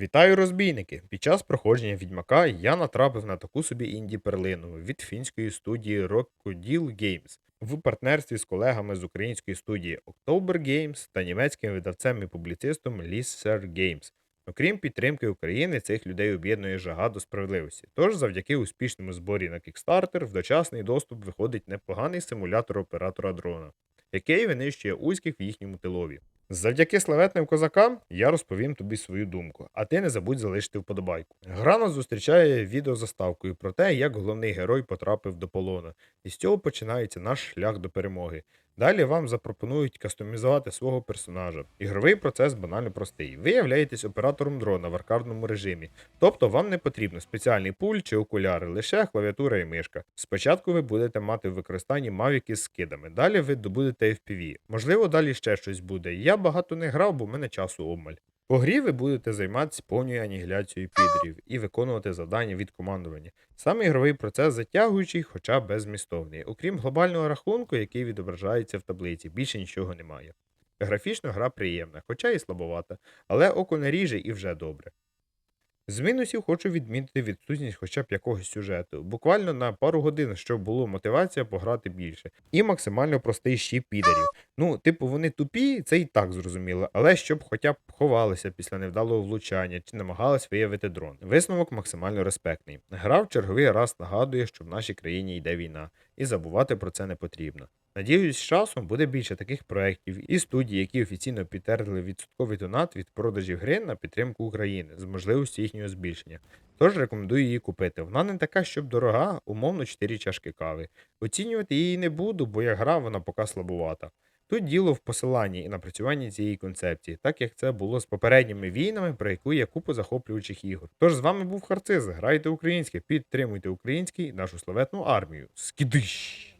Вітаю, розбійники! Під час проходження відьмака я натрапив на таку собі інді перлину від фінської студії Crocodile Games в партнерстві з колегами з української студії October Games та німецьким видавцем і публіцистом Lisser Games. Окрім підтримки України, цих людей об'єднує жага до справедливості. Тож, завдяки успішному зборі на Kickstarter, в дочасний доступ виходить непоганий симулятор оператора дрона, який винищує узьких в їхньому тилові. Завдяки славетним козакам я розповім тобі свою думку, а ти не забудь залишити вподобайку. Гра нас зустрічає відеозаставкою про те, як головний герой потрапив до полону, і з цього починається наш шлях до перемоги. Далі вам запропонують кастомізувати свого персонажа. Ігровий процес банально простий. Ви являєтесь оператором дрона в аркадному режимі, тобто вам не потрібно спеціальний пуль чи окуляри, лише клавіатура і мишка. Спочатку ви будете мати в використанні мавіки з скидами, далі ви добудете FPV. Можливо, далі ще щось буде. Я багато не грав, бо в мене часу обмаль. По грі ви будете займатися повною анігіляцією підерів і виконувати завдання від командування. Саме ігровий процес затягуючий, хоча безмістовний. Окрім глобального рахунку, який відображається в таблиці, більше нічого немає. Графічно гра приємна, хоча і слабовата, але око не ріже і вже добре. З мінусів хочу відмітити відсутність хоча б якогось сюжету, буквально на пару годин, щоб було мотивація пограти більше, і максимально простий щіп підерів. Ну, типу, вони тупі, це і так зрозуміло, але щоб хоча б ховалися після невдалого влучання чи намагались виявити дрон. Висновок максимально респектний. Гра в черговий раз нагадує, що в нашій країні йде війна, і забувати про це не потрібно. Надіюсь, з часом буде більше таких проєктів і студій, які офіційно підтвердили відсотковий донат від продажів гри на підтримку України з можливістю їхнього збільшення. Тож рекомендую її купити. Вона не така, щоб дорога, умовно 4 чашки кави. Оцінювати її не буду, бо як гра вона поки слабувата. Тут діло в посиланні і напрацюванні цієї концепції, так як це було з попередніми війнами, про яку є купу захоплюючих ігор. Тож з вами був Харциз, грайте українське, підтримуйте український нашу славетну армію. Скідиш!